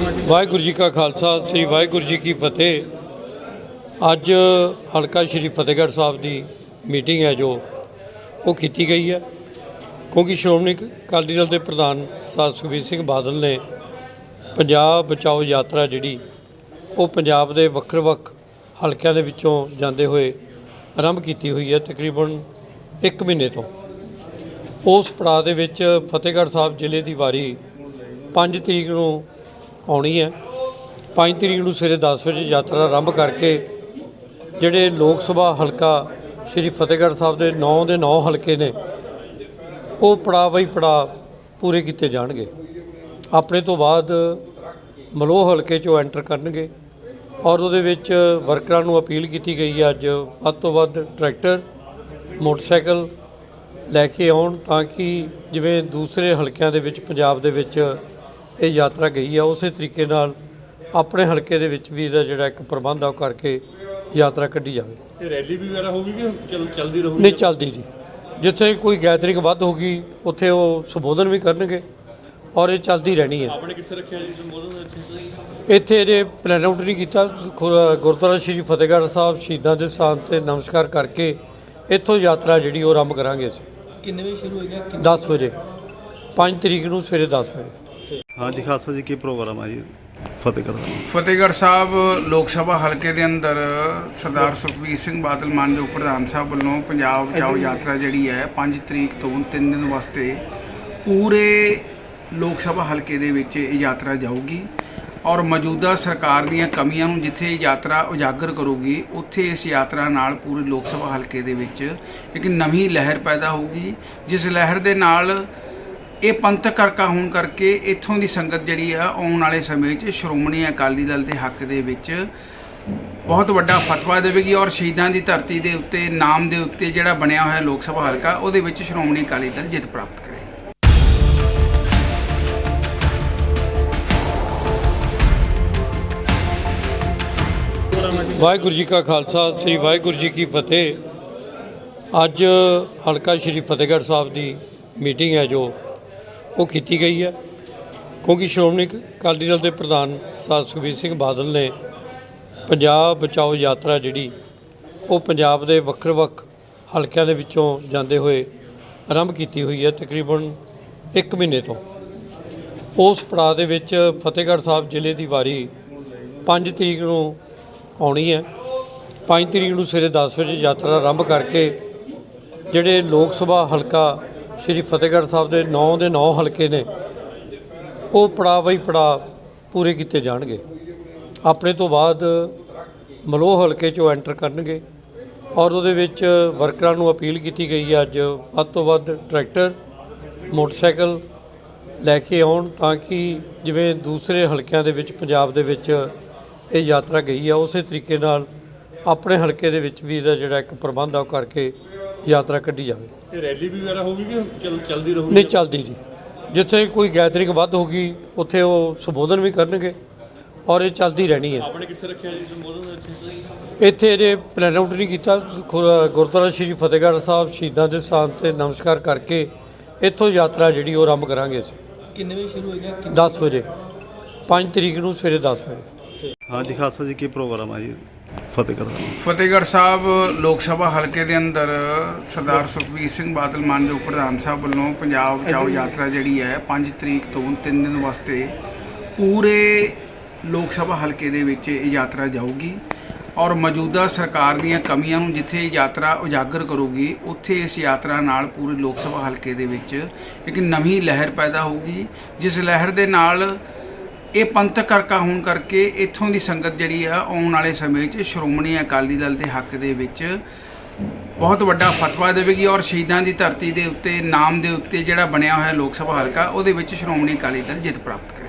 ਵਾਹਿਗੁਰੂ ਜੀ ਕਾ ਖਾਲਸਾ, ਸ੍ਰੀ ਵਾਹਿਗੁਰੂ ਜੀ ਕੀ ਫਤਿਹ। ਅੱਜ ਹਲਕਾ ਸ਼੍ਰੀ ਫਤਿਹਗੜ੍ਹ ਸਾਹਿਬ ਦੀ ਮੀਟਿੰਗ ਹੈ ਜੋ ਉਹ ਕੀਤੀ ਗਈ ਹੈ। ਕਿਉਂਕਿ ਸ਼੍ਰੋਮਣੀ ਅਕਾਲੀ ਦਲ ਦੇ ਪ੍ਰਧਾਨ ਸਰਦਾਰ ਸੁਖਬੀਰ ਸਿੰਘ ਬਾਦਲ ਨੇ ਪੰਜਾਬ ਬਚਾਓ ਯਾਤਰਾ ਜਿਹੜੀ, ਉਹ ਪੰਜਾਬ ਦੇ ਵੱਖ-ਵੱਖ ਹਲਕਿਆਂ ਦੇ ਵਿੱਚੋਂ ਜਾਂਦੇ ਹੋਏ ਆਰੰਭ ਕੀਤੀ ਹੋਈ ਹੈ ਤਕਰੀਬਨ 1 ਮਹੀਨੇ ਤੋਂ। ਉਸ ਪੜਾਅ ਦੇ ਵਿੱਚ ਫਤਿਹਗੜ੍ਹ ਸਾਹਿਬ ਜ਼ਿਲ੍ਹੇ ਦੀ ਵਾਰੀ 5 ਤਰੀਕ ਨੂੰ ਆਉਣੀ ਹੈ। 5 ਤਰੀਕ ਨੂੰ ਸਵੇਰੇ 10 ਵਜੇ ਯਾਤਰਾ ਆਰੰਭ ਕਰਕੇ ਜਿਹੜੇ ਲੋਕ ਸਭਾ ਹਲਕਾ ਸ੍ਰੀ ਫਤਿਹਗੜ੍ਹ ਸਾਹਿਬ ਦੇ 9 ਦੇ 9 ਹਲਕੇ ਨੇ, ਉਹ ਪੜਾਅ ਬਈ ਪੜਾਅ ਪੂਰੇ ਕੀਤੇ ਜਾਣਗੇ। ਆਪਣੇ ਤੋਂ ਬਾਅਦ ਮਲੋਹ ਹਲਕੇ 'ਚੋਂ ਐਂਟਰ ਕਰਨਗੇ ਔਰ ਉਹਦੇ ਵਿੱਚ ਵਰਕਰਾਂ ਨੂੰ ਅਪੀਲ ਕੀਤੀ ਗਈ ਹੈ ਅੱਜ ਵੱਧ ਤੋਂ ਵੱਧ ਟਰੈਕਟਰ, ਮੋਟਰਸਾਈਕਲ ਲੈ ਕੇ ਆਉਣ ਤਾਂ ਕਿ ਜਿਵੇਂ ਦੂਸਰੇ ਹਲਕਿਆਂ ਦੇ ਵਿੱਚ, ਪੰਜਾਬ ਦੇ ਵਿੱਚ ਇਹ ਯਾਤਰਾ ਗਈ ਆ ਉਸੇ ਤਰੀਕੇ ਨਾਲ ਆਪਣੇ ਹਲਕੇ ਦੇ ਵਿੱਚ ਵੀ ਇਹਦਾ ਜਿਹੜਾ ਇੱਕ ਪ੍ਰਬੰਧ ਆ ਉਹ ਕਰਕੇ ਯਾਤਰਾ ਕੱਢੀ ਜਾਵੇ। ਇਹ ਰੈਲੀ ਵੀ ਵਗੈਰਾ ਹੋਊਗੀ ਕਿ ਚੱਲ ਚੱਲਦੀ ਰਹੂਗੀ? ਨਹੀਂ ਚੱਲਦੀ ਜੀ ਜਿੱਥੇ ਕੋਈ ਗੈਦਰਿੰਗ ਵੱਧ ਹੋਗੀ ਉੱਥੇ ਉਹ ਸੰਬੋਧਨ ਵੀ ਕਰਨਗੇ ਔਰ ਇਹ ਚੱਲਦੀ ਰਹਿਣੀ ਹੈ। ਆਪਣੇ ਕਿੱਥੇ ਰੱਖਿਆ ਜੀ ਸੰਬੋਧਨ ਇੱਥੇ? ਇੱਥੇ ਜੇ ਪਲਾਨ ਆਊਟ ਨਹੀਂ ਕੀਤਾ। ਗੁਰਦੁਆਰਾ ਸ਼੍ਰੀ ਫਤਿਹਗੜ੍ਹ ਸਾਹਿਬ ਸ਼ਹੀਦਾਂ ਦੇ ਸਥਾਨ ਤੇ ਨਮਸਕਾਰ ਕਰਕੇ ਇੱਥੋਂ ਯਾਤਰਾ ਜਿਹੜੀ ਉਹ ਆਰੰਭ ਕਰਾਂਗੇ ਅਸੀਂ। ਕਿੰਨੇ ਵਜੇ ਸ਼ੁਰੂ ਹੋਏਗਾ? 10 ਵਜੇ। 5 ਤਰੀਕ ਨੂੰ ਸਵੇਰੇ 10 ਵਜੇ। ਹਾਂਜੀ ਖਾਲਸਾ ਜੀ ਕੀ ਪ੍ਰੋਗਰਾਮ ਹੈ ਜੀ? ਫਤਿਹਗੜ੍ਹ ਦਾ ਫਤਿਹਗੜ੍ਹ ਸਾਹਿਬ ਲੋਕ ਸਭਾ ਹਲਕੇ ਦੇ ਅੰਦਰ ਸਰਦਾਰ ਸੁਖਬੀਰ ਸਿੰਘ ਬਾਦਲ ਮਾਨਯੋਗ ਪ੍ਰਧਾਨ ਸਾਹਿਬ ਵੱਲੋਂ ਪੰਜਾਬ ਬਚਾਓ ਯਾਤਰਾ ਜਿਹੜੀ ਹੈ 5 ਤਰੀਕ ਤੋਂ 3 ਦਿਨ ਵਾਸਤੇ ਪੂਰੇ ਲੋਕ ਸਭਾ ਹਲਕੇ ਦੇ ਵਿੱਚ ਇਹ ਯਾਤਰਾ ਜਾਊਗੀ ਔਰ ਮੌਜੂਦਾ ਸਰਕਾਰ ਦੀਆਂ ਕਮੀਆਂ ਨੂੰ ਜਿੱਥੇ ਇਹ ਯਾਤਰਾ ਉਜਾਗਰ ਕਰੂਗੀ ਉੱਥੇ ਇਸ ਯਾਤਰਾ ਨਾਲ ਪੂਰੇ ਲੋਕ ਸਭਾ ਹਲਕੇ ਦੇ ਵਿੱਚ ਇੱਕ ਨਵੀਂ ਲਹਿਰ ਪੈਦਾ ਹੋਊਗੀ ਜਿਸ ਲਹਿਰ ਦੇ ਨਾਲ ਇਹ ਪੰਥਕ ਕਰਕਾ ਹੋਣ ਕਰਕੇ ਇੱਥੋਂ ਦੀ ਸੰਗਤ ਜਿਹੜੀ ਆ, ਆਉਣ ਵਾਲੇ ਸਮੇਂ 'ਚ ਸ਼੍ਰੋਮਣੀ ਅਕਾਲੀ ਦਲ ਦੇ ਹੱਕ ਦੇ ਵਿੱਚ ਬਹੁਤ ਵੱਡਾ ਫਤਵਾ ਦੇਵੇਗੀ ਔਰ ਸ਼ਹੀਦਾਂ ਦੀ ਧਰਤੀ ਦੇ ਉੱਤੇ, ਨਾਮ ਦੇ ਉੱਤੇ ਜਿਹੜਾ ਬਣਿਆ ਹੋਇਆ ਲੋਕ ਸਭਾ ਹਲਕਾ, ਉਹਦੇ ਵਿੱਚ ਸ਼੍ਰੋਮਣੀ ਅਕਾਲੀ ਦਲ ਜਿੱਤ ਪ੍ਰਾਪਤ ਕਰੇਗਾ ਵਾਹਿਗੁਰੂ ਜੀ ਕਾ ਖਾਲਸਾ, ਸ੍ਰੀ ਵਾਹਿਗੁਰੂ ਜੀ ਕੀ ਫਤਿਹ। ਅੱਜ ਹਲਕਾ ਸ਼੍ਰੀ ਫਤਿਹਗੜ੍ਹ ਸਾਹਿਬ ਦੀ ਮੀਟਿੰਗ ਹੈ ਜੋ ਉਹ ਕੀਤੀ ਗਈ ਹੈ। ਕਿਉਂਕਿ ਸ਼੍ਰੋਮਣੀ ਅਕਾਲੀ ਦਲ ਦੇ ਪ੍ਰਧਾਨ ਸਰਦਾਰ ਸੁਖਬੀਰ ਸਿੰਘ ਬਾਦਲ ਨੇ ਪੰਜਾਬ ਬਚਾਓ ਯਾਤਰਾ ਜਿਹੜੀ, ਉਹ ਪੰਜਾਬ ਦੇ ਵੱਖ-ਵੱਖ ਹਲਕਿਆਂ ਦੇ ਵਿੱਚੋਂ ਜਾਂਦੇ ਹੋਏ ਆਰੰਭ ਕੀਤੀ ਹੋਈ ਹੈ ਤਕਰੀਬਨ 1 ਮਹੀਨੇ ਤੋਂ। ਉਸ ਪੜਾਅ ਦੇ ਵਿੱਚ ਫਤਿਹਗੜ੍ਹ ਸਾਹਿਬ ਜ਼ਿਲ੍ਹੇ ਦੀ ਵਾਰੀ 5 ਤਰੀਕ ਨੂੰ ਆਉਣੀ ਹੈ। 5 ਤਰੀਕ ਨੂੰ ਸਵੇਰੇ 10 ਵਜੇ ਯਾਤਰਾ ਆਰੰਭ ਕਰਕੇ ਜਿਹੜੇ ਲੋਕ ਸਭਾ ਹਲਕਾ ਸ੍ਰੀ ਫਤਿਹਗੜ੍ਹ ਸਾਹਿਬ ਦੇ 9 ਦੇ 9 ਹਲਕੇ ਨੇ, ਉਹ ਪੜਾਅ ਬਈ ਪੜਾਅ ਪੂਰੇ ਕੀਤੇ ਜਾਣਗੇ। ਆਪਣੇ ਤੋਂ ਬਾਅਦ ਮਲੋਹ ਹਲਕੇ 'ਚੋਂ ਐਂਟਰ ਕਰਨਗੇ ਔਰ ਉਹਦੇ ਵਿੱਚ ਵਰਕਰਾਂ ਨੂੰ ਅਪੀਲ ਕੀਤੀ ਗਈ ਹੈ ਅੱਜ ਵੱਧ ਤੋਂ ਵੱਧ ਟਰੈਕਟਰ, ਮੋਟਰਸਾਈਕਲ ਲੈ ਕੇ ਆਉਣ ਤਾਂ ਕਿ ਜਿਵੇਂ ਦੂਸਰੇ ਹਲਕਿਆਂ ਦੇ ਵਿੱਚ ਪੰਜਾਬ ਦੇ ਵਿੱਚ ਇਹ ਯਾਤਰਾ ਗਈ ਆ, ਉਸੇ ਤਰੀਕੇ ਨਾਲ ਆਪਣੇ ਹਲਕੇ ਦੇ ਵਿੱਚ ਵੀ ਇਹਦਾ ਜਿਹੜਾ ਇੱਕ ਪ੍ਰਬੰਧ ਆ ਉਹ ਕਰਕੇ ਯਾਤਰਾ ਕੱਢੀ ਜਾਵੇ। ਇਹ ਰੈਲੀ ਵੀ ਵਗੈਰਾ ਹੋਊਗੀ ਕਿ ਚੱਲ ਚੱਲਦੀ ਰਹੂਗੀ? ਨਹੀਂ ਚੱਲਦੀ ਜੀ। ਜਿੱਥੇ ਕੋਈ ਗੈਦਰਿੰਗ ਵੱਧ ਹੋਗੀ ਉੱਥੇ ਉਹ ਸੰਬੋਧਨ ਵੀ ਕਰਨਗੇ ਔਰ ਇਹ ਚੱਲਦੀ ਰਹਿਣੀ ਹੈ। ਆਪਣੇ ਕਿੱਥੇ ਰੱਖਿਆ ਜੀ ਸੰਬੋਧਨ ਇੱਥੇ? ਇੱਥੇ ਜੇ ਪਲਾਨ ਆਊਟ ਨਹੀਂ ਕੀਤਾ। ਗੁਰਦੁਆਰਾ ਸ਼੍ਰੀ ਫਤਿਹਗੜ੍ਹ ਸਾਹਿਬ ਸ਼ਹੀਦਾਂ ਦੇ ਸਥਾਨ ਤੇ ਨਮਸਕਾਰ ਕਰਕੇ ਇੱਥੋਂ ਯਾਤਰਾ ਜਿਹੜੀ ਉਹ ਆਰੰਭ ਕਰਾਂਗੇ ਅਸੀਂ। ਕਿੰਨੇ ਵਜੇ ਸ਼ੁਰੂ ਹੋਏਗਾ? 10 ਵਜੇ। 5 ਤਰੀਕ ਨੂੰ ਸਵੇਰੇ 10 ਵਜੇ। ਹਾਂਜੀ ਖਾਲਸਾ ਜੀ ਕੀ ਪ੍ਰੋਗਰਾਮ ਹੈ ਜੀ? ਫਤਿਹਗੜ੍ਹ ਦਾ ਫਤਿਹਗੜ੍ਹ ਸਾਹਿਬ ਲੋਕ ਸਭਾ ਹਲਕੇ ਦੇ ਅੰਦਰ ਸਰਦਾਰ ਸੁਖਬੀਰ ਸਿੰਘ ਬਾਦਲ ਮਾਨਯੋਗ ਪ੍ਰਧਾਨ ਸਾਹਿਬ ਵੱਲੋਂ ਪੰਜਾਬ ਬਚਾਓ ਯਾਤਰਾ ਜਿਹੜੀ ਹੈ 5 ਤਰੀਕ ਤੋਂ 3 ਦਿਨ ਵਾਸਤੇ ਪੂਰੇ ਲੋਕ ਸਭਾ ਹਲਕੇ ਦੇ ਵਿੱਚ ਇਹ ਯਾਤਰਾ ਜਾਊਗੀ ਔਰ ਮੌਜੂਦਾ ਸਰਕਾਰ ਦੀਆਂ ਕਮੀਆਂ ਨੂੰ ਜਿੱਥੇ ਇਹ ਯਾਤਰਾ ਉਜਾਗਰ ਕਰੂਗੀ ਉੱਥੇ ਇਸ ਯਾਤਰਾ ਨਾਲ ਪੂਰੇ ਲੋਕ ਸਭਾ ਹਲਕੇ ਦੇ ਵਿੱਚ ਇੱਕ ਨਵੀਂ ਲਹਿਰ ਪੈਦਾ ਹੋਊਗੀ ਜਿਸ ਲਹਿਰ ਦੇ ਨਾਲ ਇਹ ਪੰਥਕ ਕਰਕਾ ਹੋਣ ਕਰਕੇ ਇੱਥੋਂ ਦੀ ਸੰਗਤ ਜਿਹੜੀ ਆ, ਆਉਣ ਵਾਲੇ ਸਮੇਂ 'ਚ ਸ਼੍ਰੋਮਣੀ ਅਕਾਲੀ ਦਲ ਦੇ ਹੱਕ ਦੇ ਵਿੱਚ ਬਹੁਤ ਵੱਡਾ ਫਤਵਾ ਦੇਵੇਗੀ ਔਰ ਸ਼ਹੀਦਾਂ ਦੀ ਧਰਤੀ ਦੇ ਉੱਤੇ, ਨਾਮ ਦੇ ਉੱਤੇ ਜਿਹੜਾ ਬਣਿਆ ਹੋਇਆ ਲੋਕ ਸਭਾ ਹਲਕਾ, ਉਹਦੇ ਵਿੱਚ ਸ਼੍ਰੋਮਣੀ ਅਕਾਲੀ ਦਲ ਜਿੱਤ ਪ੍ਰਾਪਤ ਕਰੇ।